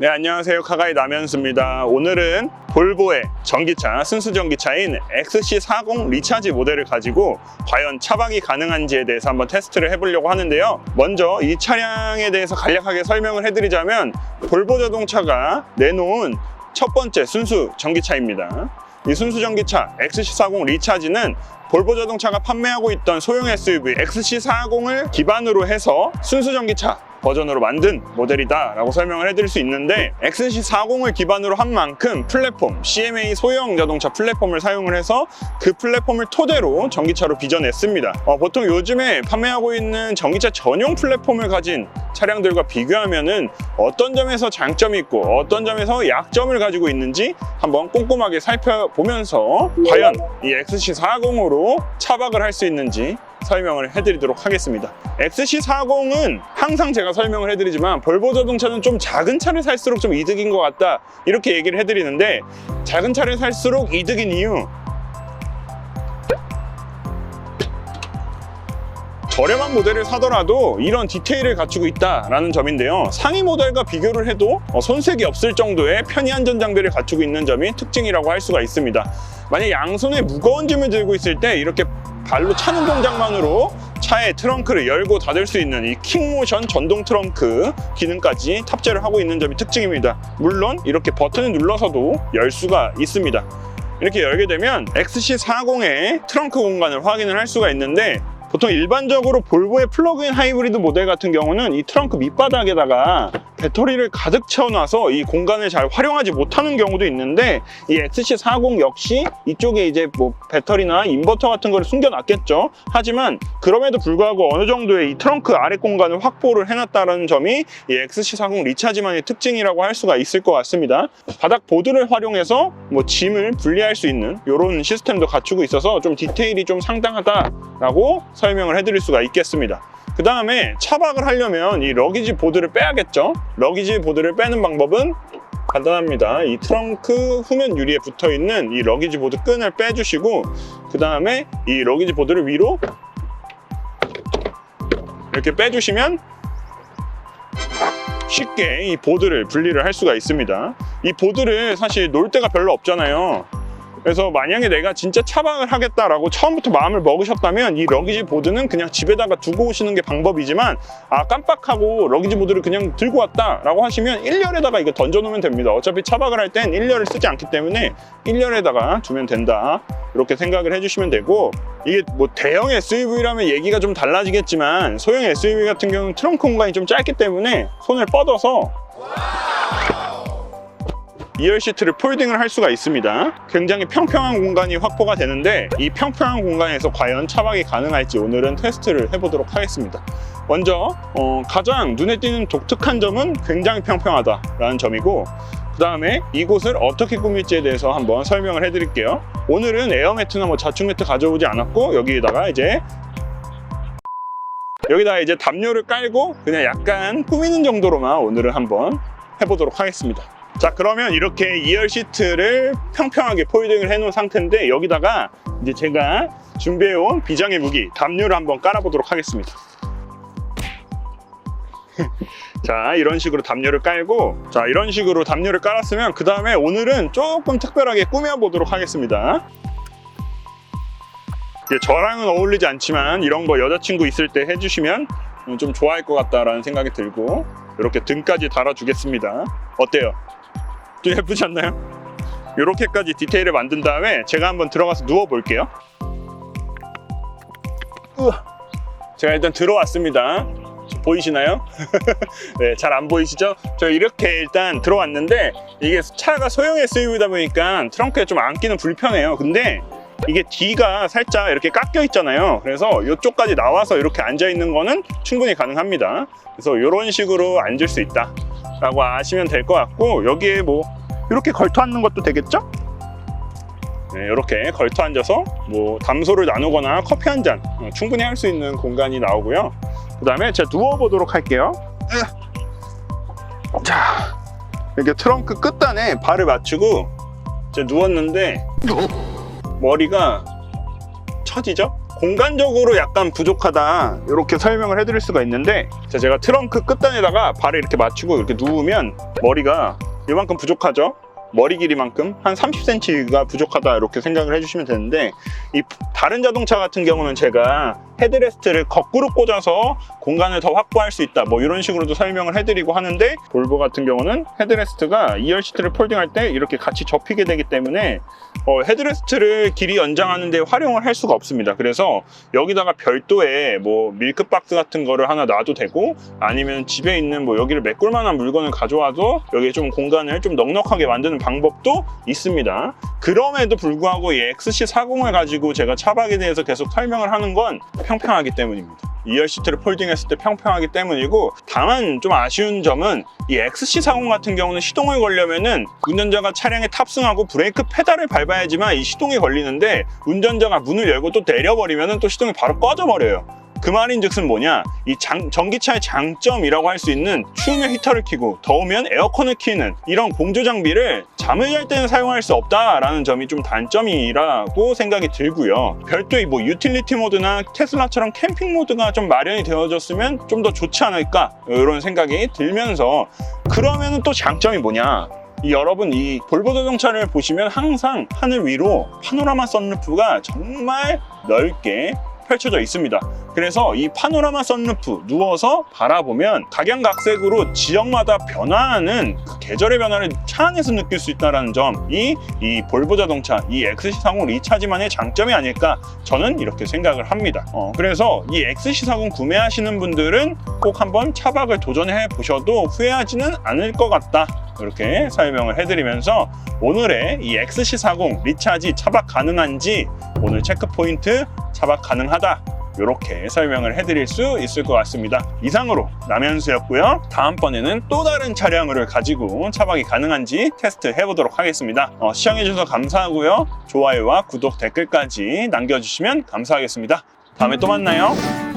네, 안녕하세요. 카가이 남현수입니다. 오늘은 볼보의 전기차, 순수 전기차인 XC40 리차지 모델을 가지고 과연 차박이 가능한지에 대해서 한번 테스트를 해보려고 하는데요. 먼저 이 차량에 대해서 간략하게 설명을 해드리자면 볼보 자동차가 내놓은 첫 번째 순수 전기차입니다. 이 순수 전기차 XC40 리차지는 볼보 자동차가 판매하고 있던 소형 SUV XC40을 기반으로 해서 순수 전기차 버전으로 만든 모델이다 라고 설명을 해드릴 수 있는데 XC40을 기반으로 한 만큼 플랫폼 CMA 소형 자동차 플랫폼을 사용을 해서 그 플랫폼을 토대로 전기차로 빚어냈습니다. 어, 보통 요즘에 판매하고 있는 전기차 전용 플랫폼을 가진 차량들과 비교하면 은 어떤 점에서 장점이 있고 어떤 점에서 약점을 가지고 있는지 한번 꼼꼼하게 살펴보면서 과연 이 XC40으로 차박을 할 수 있는지 설명을 해드리도록 하겠습니다. XC40은 항상 제가 설명을 해드리지만 볼보 자동차는 좀 작은 차를 살수록 좀 이득인 것 같다 이렇게 얘기를 해드리는데 작은 차를 살수록 이득인 이유 저렴한 모델을 사더라도 이런 디테일을 갖추고 있다라는 점인데요. 상위 모델과 비교를 해도 어, 손색이 없을 정도의 편의한 전장비를 갖추고 있는 점이 특징이라고 할 수가 있습니다. 만약 양손에 무거운 짐을 들고 있을 때 이렇게 발로 차는 동작만으로 차의 트렁크를 열고 닫을 수 있는 이 킥모션 전동 트렁크 기능까지 탑재를 하고 있는 점이 특징입니다. 물론 이렇게 버튼을 눌러서도 열 수가 있습니다. 이렇게 열게 되면 XC40의 트렁크 공간을 확인을 할 수가 있는데 보통 일반적으로 볼보의 플러그인 하이브리드 모델 같은 경우는 이 트렁크 밑바닥에다가 배터리를 가득 채워놔서 이 공간을 잘 활용하지 못하는 경우도 있는데 이 XC40 역시 이쪽에 이제 뭐 배터리나 인버터 같은 걸 숨겨놨겠죠. 하지만 그럼에도 불구하고 어느 정도의 이 트렁크 아래 공간을 확보를 해놨다는 점이 이 XC40 리차지만의 특징이라고 할 수가 있을 것 같습니다. 바닥 보드를 활용해서 뭐 짐을 분리할 수 있는 이런 시스템도 갖추고 있어서 좀 디테일이 좀 상당하다라고 설명을 해드릴 수가 있겠습니다. 그 다음에 차박을 하려면 이 러기지 보드를 빼야겠죠. 러기지 보드를 빼는 방법은 간단합니다. 이 트렁크 후면 유리에 붙어 있는 이 러기지 보드 끈을 빼주시고 그 다음에 이 러기지 보드를 위로 이렇게 빼주시면 쉽게 이 보드를 분리를 할 수가 있습니다. 이 보드를 사실 놓을 데가 별로 없잖아요. 그래서 만약에 내가 진짜 차박을 하겠다라고 처음부터 마음을 먹으셨다면 이 러기지 보드는 그냥 집에다가 두고 오시는 게 방법이지만 아 깜빡하고 러기지 보드를 그냥 들고 왔다라고 하시면 1열에다가 이거 던져놓으면 됩니다. 어차피 차박을 할 땐 1열을 쓰지 않기 때문에 1열에다가 두면 된다. 이렇게 생각을 해주시면 되고 이게 뭐 대형 SUV라면 얘기가 좀 달라지겠지만 소형 SUV 같은 경우는 트렁크 공간이 좀 짧기 때문에 손을 뻗어서 2열 시트를 폴딩을 할 수가 있습니다. 굉장히 평평한 공간이 확보가 되는데 이 평평한 공간에서 과연 차박이 가능할지 오늘은 테스트를 해보도록 하겠습니다. 먼저 어, 가장 눈에 띄는 독특한 점은 굉장히 평평하다 라는 점이고 그 다음에 이곳을 어떻게 꾸밀지에 대해서 한번 설명을 해드릴게요. 오늘은 에어매트나 뭐 자충 매트 가져오지 않았고 여기에다가 이제 여기다가 이제 담요를 깔고 그냥 약간 꾸미는 정도로만 오늘은 한번 해보도록 하겠습니다. 자 그러면 이렇게 2열 시트를 평평하게 폴딩을 해놓은 상태인데 여기다가 이제 제가 준비해온 비장의 무기 담요를 한번 깔아보도록 하겠습니다. 자 이런 식으로 담요를 깔고 자 이런 식으로 담요를 깔았으면 그 다음에 오늘은 조금 특별하게 꾸며보도록 하겠습니다. 저랑은 어울리지 않지만 이런 거 여자친구 있을 때 해주시면 좀 좋아할 것 같다라는 생각이 들고 이렇게 등까지 달아주겠습니다. 어때요? 좀 예쁘지 않나요? 이렇게까지 디테일을 만든 다음에 제가 한번 들어가서 누워 볼게요. 제가 일단 들어왔습니다. 보이시나요? 네, 잘 안 보이시죠? 저 이렇게 일단 들어왔는데 이게 차가 소형 SUV다 보니까 트렁크에 좀 앉기는 불편해요. 근데 이게 뒤가 살짝 이렇게 깎여 있잖아요. 그래서 이쪽까지 나와서 이렇게 앉아 있는 거는 충분히 가능합니다. 그래서 이런 식으로 앉을 수 있다. 라고 아시면 될 것 같고 여기에 뭐 이렇게 걸터 앉는 것도 되겠죠? 네, 이렇게 걸터 앉아서 뭐 담소를 나누거나 커피 한 잔 충분히 할 수 있는 공간이 나오고요. 그 다음에 제가 누워보도록 할게요. 자, 이렇게 트렁크 끝단에 발을 맞추고 제가 누웠는데 머리가 처지죠? 공간적으로 약간 부족하다 이렇게 설명을 해드릴 수가 있는데 자, 제가 트렁크 끝단에다가 발을 이렇게 맞추고 이렇게 누우면 머리가 이만큼 부족하죠 머리 길이만큼 한 30cm가 부족하다 이렇게 생각을 해주시면 되는데 이 다른 자동차 같은 경우는 제가 헤드레스트를 거꾸로 꽂아서 공간을 더 확보할 수 있다. 뭐 이런 식으로도 설명을 해드리고 하는데 볼보 같은 경우는 헤드레스트가 2열 시트를 폴딩할 때 이렇게 같이 접히게 되기 때문에 어, 헤드레스트를 길이 연장하는 데 활용을 할 수가 없습니다. 그래서 여기다가 별도의 뭐 밀크박스 같은 거를 하나 놔도 되고 아니면 집에 있는 뭐 여기를 메꿀 만한 물건을 가져와도 여기에 좀 공간을 좀 넉넉하게 만드는 방법도 있습니다 그럼에도 불구하고 이 XC40을 가지고 제가 차박에 대해서 계속 설명을 하는 건 평평하기 때문입니다. 2열 시트를 폴딩했을 때 평평하기 때문이고 다만 좀 아쉬운 점은 이 XC40 같은 경우는 시동을 걸려면은 운전자가 차량에 탑승하고 브레이크 페달을 밟아야지만 이 시동이 걸리는데 운전자가 문을 열고 또 내려버리면은 또 시동이 바로 꺼져버려요. 그 말인즉슨 뭐냐? 이 장- 전기차의 장점이라고 할 수 있는 추우면 히터를 켜고 더우면 에어컨을 켜는 이런 공조 장비를 잠을 잘 때는 사용할 수 없다라는 점이 좀 단점이라고 생각이 들고요. 별도의 뭐 유틸리티 모드나 테슬라처럼 캠핑 모드가 좀 마련이 되어졌으면 좀 더 좋지 않을까? 이런 생각이 들면서 그러면은 또 장점이 뭐냐? 이 여러분 이 볼보 자동차를 보시면 항상 하늘 위로 파노라마 선루프가 정말 넓게 펼쳐져 있습니다. 그래서 이 파노라마 선루프 누워서 바라보면 각양각색으로 지역마다 변화하는 그 계절의 변화를 차 안에서 느낄 수 있다는 점이 이 볼보 자동차 이 XC40 리차지만의 장점이 아닐까 저는 이렇게 생각을 합니다. 어, 그래서 이 XC40 구매하시는 분들은 꼭 한번 차박을 도전해 보셔도 후회하지는 않을 것 같다. 이렇게 설명을 해드리면서 오늘의 이 XC40 리차지 차박 가능한지 오늘 체크 포인트 차박 가능하다 이렇게 설명을 해드릴 수 있을 것 같습니다. 이상으로 남현수였고요. 다음번에는 또 다른 차량을 가지고 차박이 가능한지 테스트 해보도록 하겠습니다. 어, 시청해주셔서 감사하고요. 좋아요와 구독 댓글까지 남겨주시면 감사하겠습니다. 다음에 또 만나요.